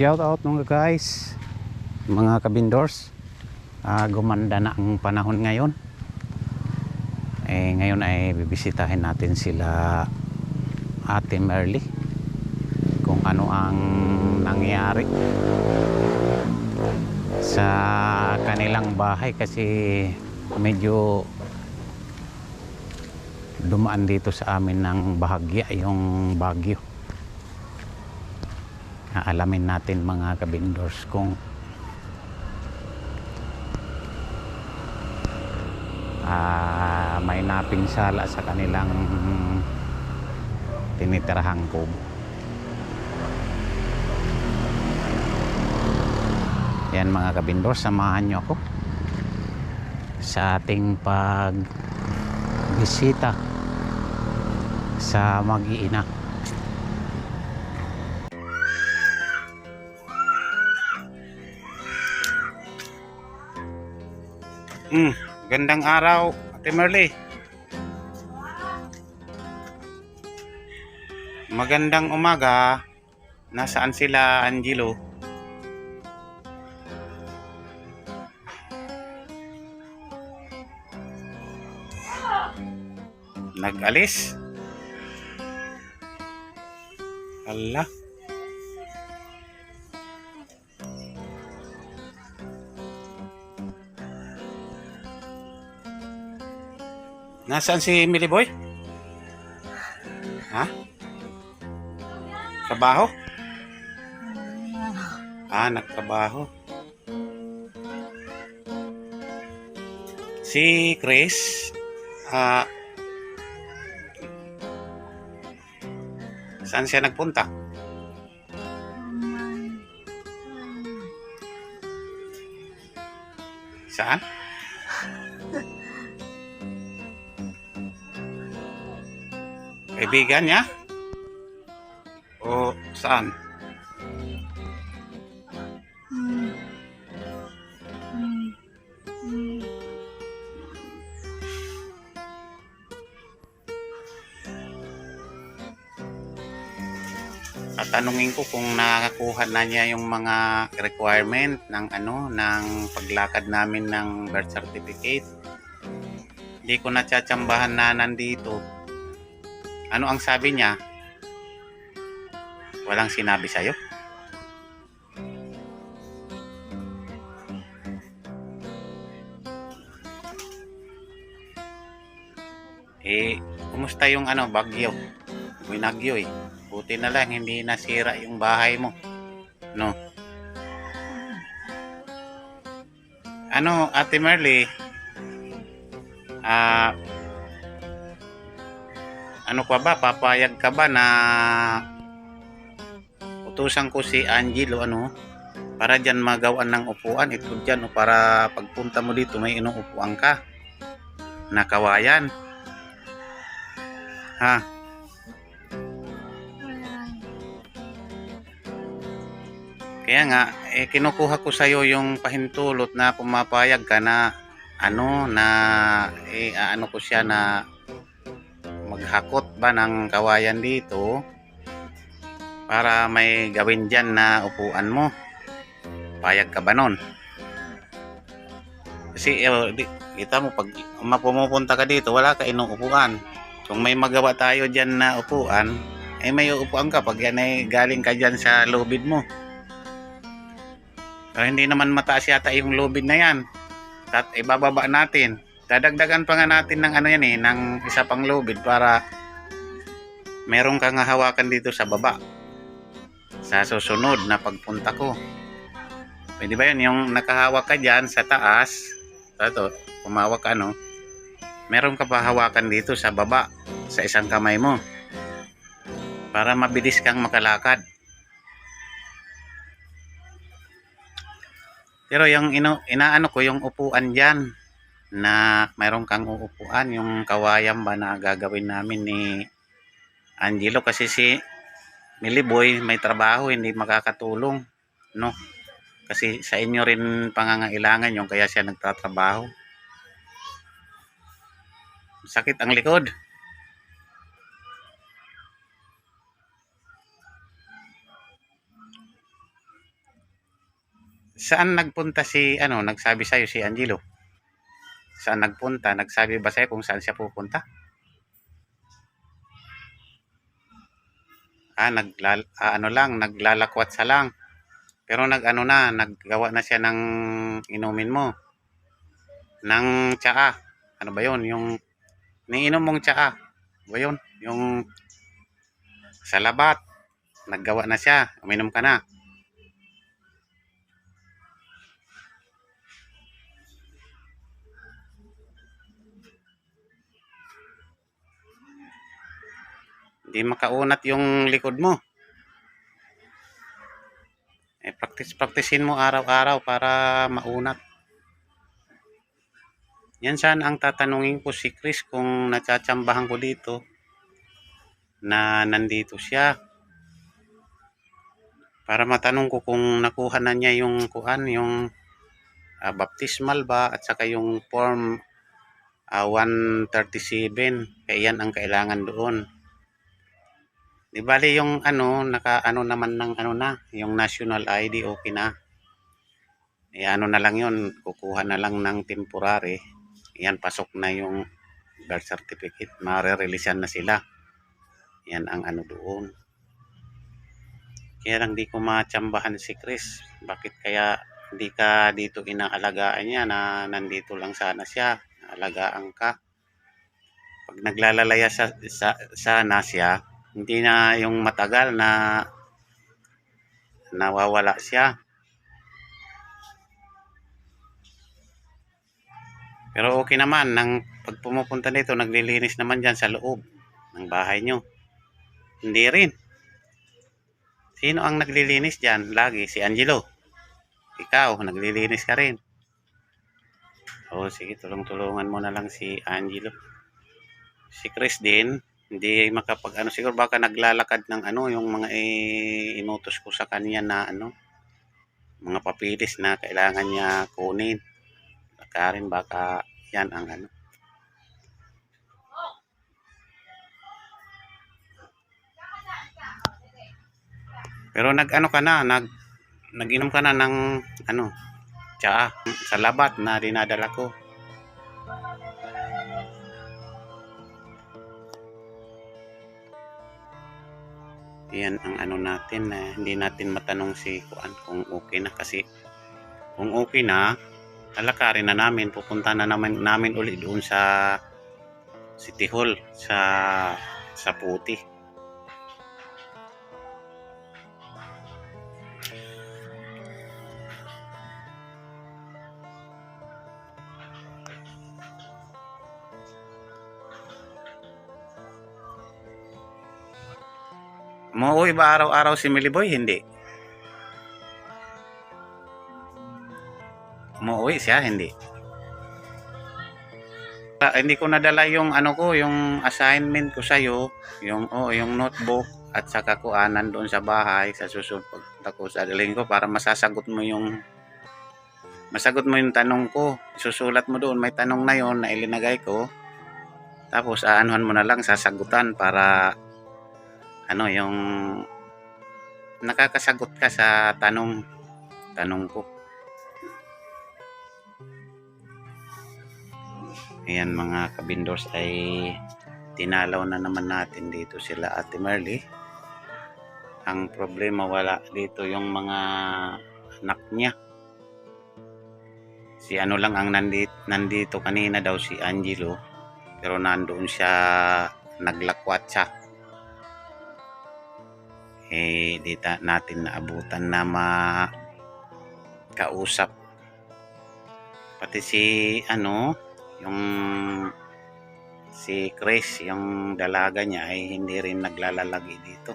Shout out mga guys, mga kabindors. Ah, gumanda na ang panahon ngayon. Eh, ngayon ay bibisitahin natin sila Ate Merly kung ano ang nangyari sa kanilang bahay kasi medyo dumaan dito sa amin ng bahagya yung bagyo alamin natin mga kabindors kung ah, may napinsala sa kanilang tinitirahang kubo. Yan mga kabindors samahan nyo ako sa ating pag bisita sa mag-iina Mm, gandang araw, Ate Merly. Magandang umaga. Nasaan sila, Angelo? Nag-alis? Ala. Nasaan si Millie Boy? Ha? Trabaho? Ah, nagtrabaho. Si Chris, ah, saan siya nagpunta? Saan? Kaibigan niya? O saan? Tatanungin ko kung nakakuha na niya yung mga requirement ng ano ng paglakad namin ng birth certificate. Hindi ko na tsatsambahan na nandito. Ano ang sabi niya? Walang sinabi sa'yo? Eh, kumusta yung ano, bagyo? Binagyo eh. Buti na lang, hindi nasira yung bahay mo. No? Ano, Ate Merly? Ah, ano ka ba, papayag ka ba na utusan ko si Angelo ano? Para dyan magawan ng upuan. Ito dyan o para pagpunta mo dito may inuupuan ka. Na kawayan ha? Kaya nga eh kinukuha ko sa iyo yung pahintulot na pumapayag ka na ano na eh ano ko siya na maghakot ba ng kawayan dito para may gawin dyan na upuan mo? Payag ka ba nun? Kasi eh, kita mo pag mapumupunta ka dito wala ka inuupuan kung may magawa tayo dyan na upuan eh may upuan ka pag yan ay galing ka dyan sa lubid mo. Pero hindi naman mataas yata yung lubid na yan. At ibababa natin dadagdagan pa nga natin ng ano yan eh, ng isa pang lubid para meron kang hawakan dito sa baba sa susunod na pagpunta ko. Pwede ba yun? Yung nakahawak ka dyan sa taas, ito, pumawak ka no, meron ka pa hawakan dito sa baba, sa isang kamay mo. Para mabilis kang makalakad. Pero yung ino, inaano ko, yung upuan dyan, na mayroon kang uupuan yung kawayan ba na gagawin namin ni Angelo. Kasi si Millie Boy may trabaho hindi makakatulong no? Kasi sa inyo rin pangangailangan yung kaya siya nagtatrabaho. Sakit ang likod. Saan nagpunta si, ano, nagsabi sa'yo si Angelo? Saan nagpunta? Nagsabi ba sa'yo kung saan siya pupunta? Ah, naglal ah, ano lang, naglalakwat sa lang. Pero nag-ano na, naggawa na siya ng inumin mo. Ng tsaa. Ano ba yun? Yung niinom mong tsaa. Ano ba yun? Yung sa labat. Naggawa na siya. Uminom ka na. Hindi makaunat yung likod mo. Eh, practice-practicein mo araw-araw para maunat. Yan sana ang tatanungin ko si Chris kung natsatsambahan ko dito na nandito siya. Para matanong ko kung nakuha na niya yung kuan, yung ah, baptismal ba at saka yung form ah, 137. Kaya yan ang kailangan doon. Di bali yung ano, naka ano naman ng ano na, yung national ID okay na. E ano na lang yun, kukuha na lang ng temporary. Yan, pasok na yung birth certificate. Mare-releasean na sila. Yan ang ano doon. Kaya lang di ko matsambahan si Chris. Bakit kaya hindi ka dito inaalagaan niya na nandito lang sana siya. Alagaan ka. Pag naglalalaya sa, sa, sana siya, hindi na yung matagal na nawawala siya. Pero okay naman, nang pag pumupunta dito, naglilinis naman dyan sa loob ng bahay nyo. Hindi rin. Sino ang naglilinis dyan? Lagi, si Angelo. Ikaw, naglilinis ka rin. O sige, tulong-tulungan mo na lang si Angelo. Si Chris din, hindi makapag ano siguro baka naglalakad ng ano yung mga eh, inutos ko sa kanya na ano mga papilis na kailangan niya kunin. Karin baka yan ang ano. Pero nag ano ka na nag naginom ka na ng ano tsaa sa labat na dinadala ko yan ang ano natin na hindi natin matanong si Kuan kung okay na kasi kung okay na lalakarin na namin pupunta na naman namin uli doon sa City Hall sa sa Puti Umuwi ba araw-araw si Miliboy? Hindi. Umuwi siya? Hindi. Ah, hindi ko nadala yung ano ko, yung assignment ko sa'yo, yung, oh, yung notebook, at saka ko anan doon sa bahay, sa susunod pagpunta ko sa daling ko para masasagot mo yung masagot mo yung tanong ko. Susulat mo doon, may tanong na yon na ilinagay ko. Tapos aanuhan mo na lang sasagutan para ano yung nakakasagot ka sa tanong tanong ko. Ayan mga kabindors ay tinalaw na naman natin dito sila Ate Merly. Ang problema wala dito yung mga anak niya. Si ano lang ang nandito, nandito kanina daw si Angelo pero nandoon siya naglakwat siya eh di ta, natin naabutan na makausap. Pati si ano yung si Chris yung dalaga niya ay hindi rin naglalalagi dito.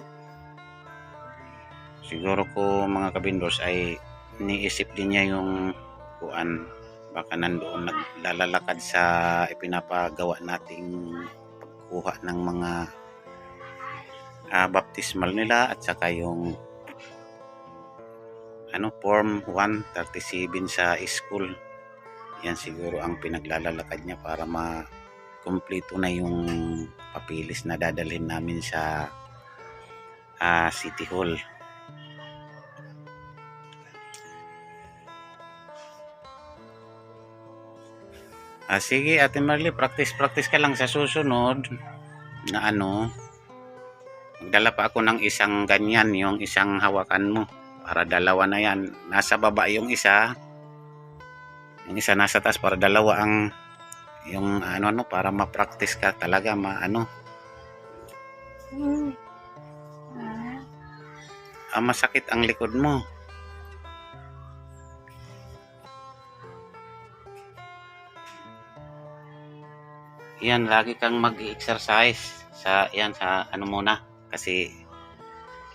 Siguro ko mga kabindos ay niisip din niya yung kuan. Baka nandoon naglalalakad sa ipinapagawa nating pagkuha ng mga uh, baptismal nila at saka yung ano form 137 sa school. Yan siguro ang pinaglalalakad niya para ma kumpleto na yung papilis na dadalhin namin sa uh, City Hall. Ah, sige, Ate Marley, practice-practice ka lang sa susunod na ano, Magdala pa ako ng isang ganyan, yung isang hawakan mo. Para dalawa na yan. Nasa baba yung isa. Yung isa nasa taas para dalawa ang yung ano ano para ma-practice ka talaga ma ano ah, masakit ang likod mo yan lagi kang mag-exercise sa yan sa ano muna kasi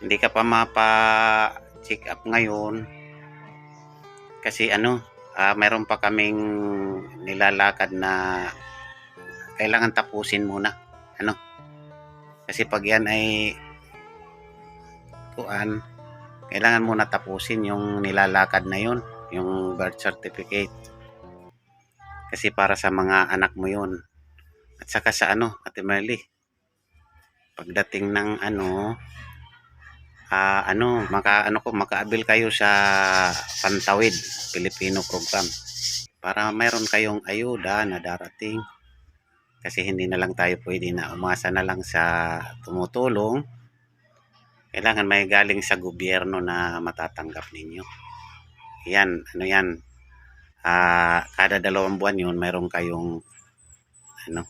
hindi ka pa mapa check up ngayon. Kasi ano ah meron pa kaming nilalakad na kailangan tapusin muna. Ano? Kasi pag yan ay kuan kailangan muna tapusin yung nilalakad na yun yung birth certificate. Kasi para sa mga anak mo yun. At saka sa ano Ate Merly pagdating ng ano ah ano maka ano ko makaabil kayo sa Pantawid Filipino program. Para mayroon kayong ayuda na darating. Kasi hindi na lang tayo pwede na umasa na lang sa tumutulong. Kailangan may galing sa gobyerno na matatanggap ninyo. Yan ano yan? Ah kada dalawang buwan yun mayroon kayong ano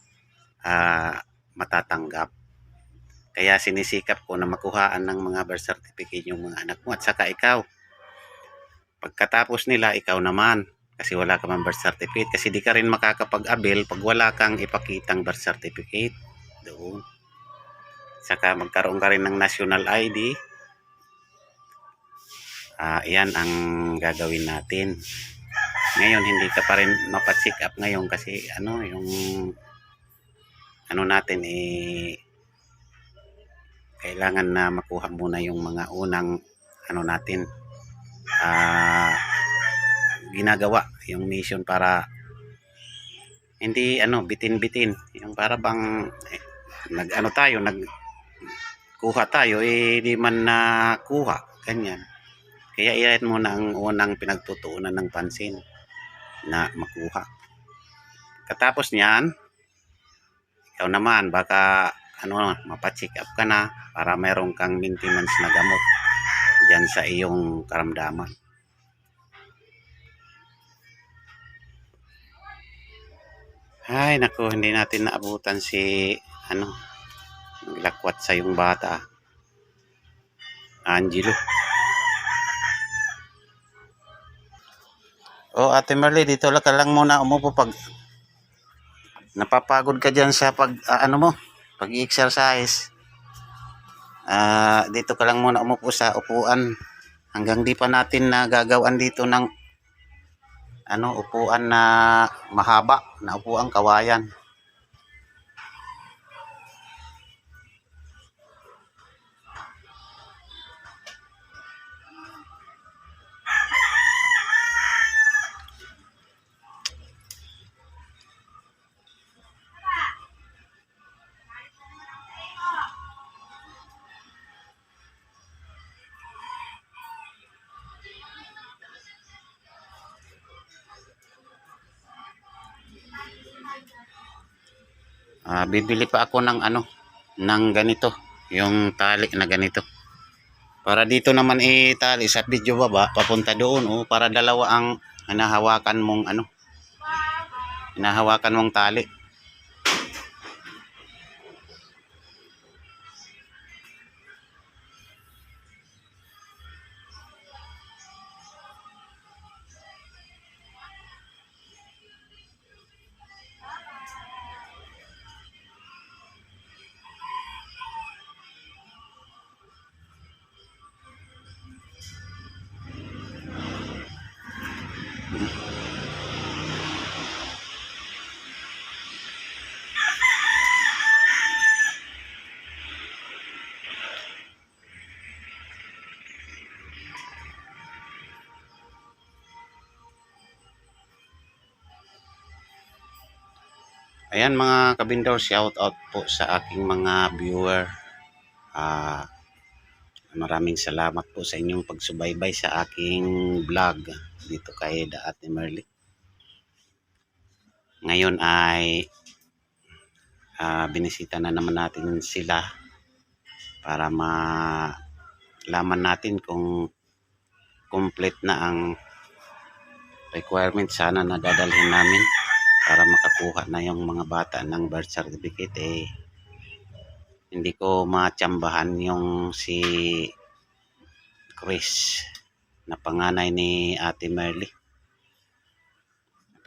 ah matatanggap kaya sinisikap ko na makuhaan ng mga birth certificate yung mga anak mo at saka ikaw. Pagkatapos nila, ikaw naman. Kasi wala ka man birth certificate. Kasi di ka rin makakapag-abil pag wala kang ipakitang birth certificate. Doon. Saka magkaroon ka rin ng national ID. Ah, yan ang gagawin natin. Ngayon, hindi ka pa rin mapacheck up ngayon kasi ano, yung ano natin eh kailangan na makuha muna yung mga unang ano natin ah ginagawa yung mission para hindi ano bitin-bitin. Yung para bang eh, nag ano tayo nag kuha tayo eh man nakuha ganyan. Kaya iyan muna ang unang pinagtutuunan ng pansin na makuha. Katapos niyan ikaw naman baka ano, mapacheck up ka na para meron kang maintenance na gamot dyan sa iyong karamdaman. Ay, naku, hindi natin naabutan si, ano, naglakwat sa yung bata. Angelo. Oh, Ate Merly, dito lang ka lang muna umupo pag napapagod ka dyan sa pag, ah, ano mo, pag-exercise. Ah, dito ka lang muna umupo sa upuan hanggang di pa natin nagagawan dito ng ano upuan na mahaba na upuan kawayan. Ah, bibili pa ako ng ano ng ganito, yung tali na ganito. Para dito naman itali sa video baba papunta doon oh para dalawa ang hinahawakan mong ano hinahawakan mong tali. Ayan mga kabindor, shout out po sa aking mga viewer. Ah, maraming salamat po sa inyong pagsubaybay sa aking vlog dito kay The Ate Merly. ngayon ay ah, binisita na naman natin sila para malaman natin kung complete na ang requirement sana na dadalhin namin para makakuha na yung mga bata ng birth certificate eh hindi ko matsambahan yung si Chris na panganay ni Ate Merly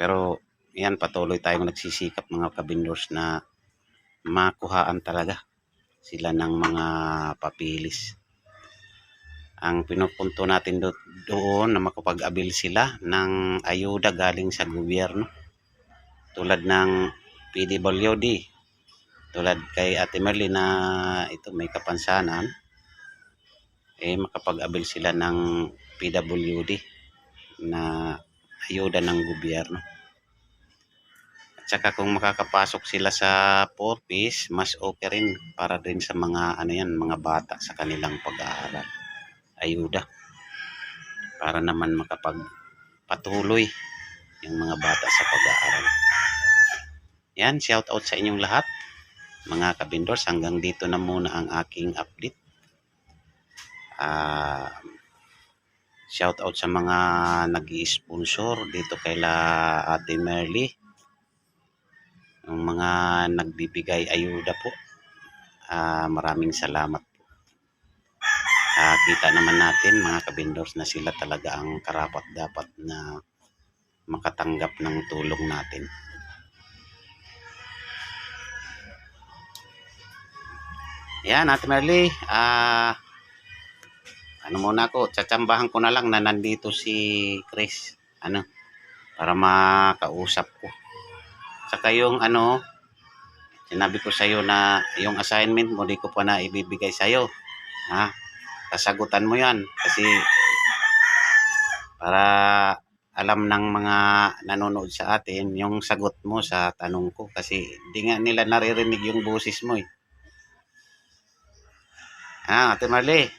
pero yan patuloy tayong nagsisikap mga kabindors na makuhaan talaga sila ng mga papilis. Ang pinupunto natin do- doon na makapag-abil sila ng ayuda galing sa gobyerno tulad ng PWD tulad kay Ate Merly na ito may kapansanan. Eh makapag-abil sila ng PWD na ayuda ng gobyerno. At saka kung makakapasok sila sa 4 piece mas okay rin para din sa mga ano yan mga bata sa kanilang pag-aaral. Ayuda. Para naman makapagpatuloy yung mga bata sa pag-aaral. Yan, shout out sa inyong lahat. Mga kabindors, hanggang dito na muna ang aking update. Ah, shout out sa mga nag sponsor dito kay la Ate Merly. Yung mga nagbibigay ayuda po. Ah, maraming salamat po. Ah, kita naman natin mga kabindors na sila talaga ang karapat dapat na makatanggap ng tulong natin. Yan, Ate Merly. Ah, ano muna ako, tsatsambahan ko na lang na nandito si Chris. Ano, para makausap ko. Saka yung ano, sinabi ko sa'yo na yung assignment mo, di ko pa na ibibigay sa'yo. Ha? Kasagutan mo yan. Kasi para alam ng mga nanonood sa atin yung sagot mo sa tanong ko kasi di nga nila naririnig yung boses mo eh. Ah, Ate Marley,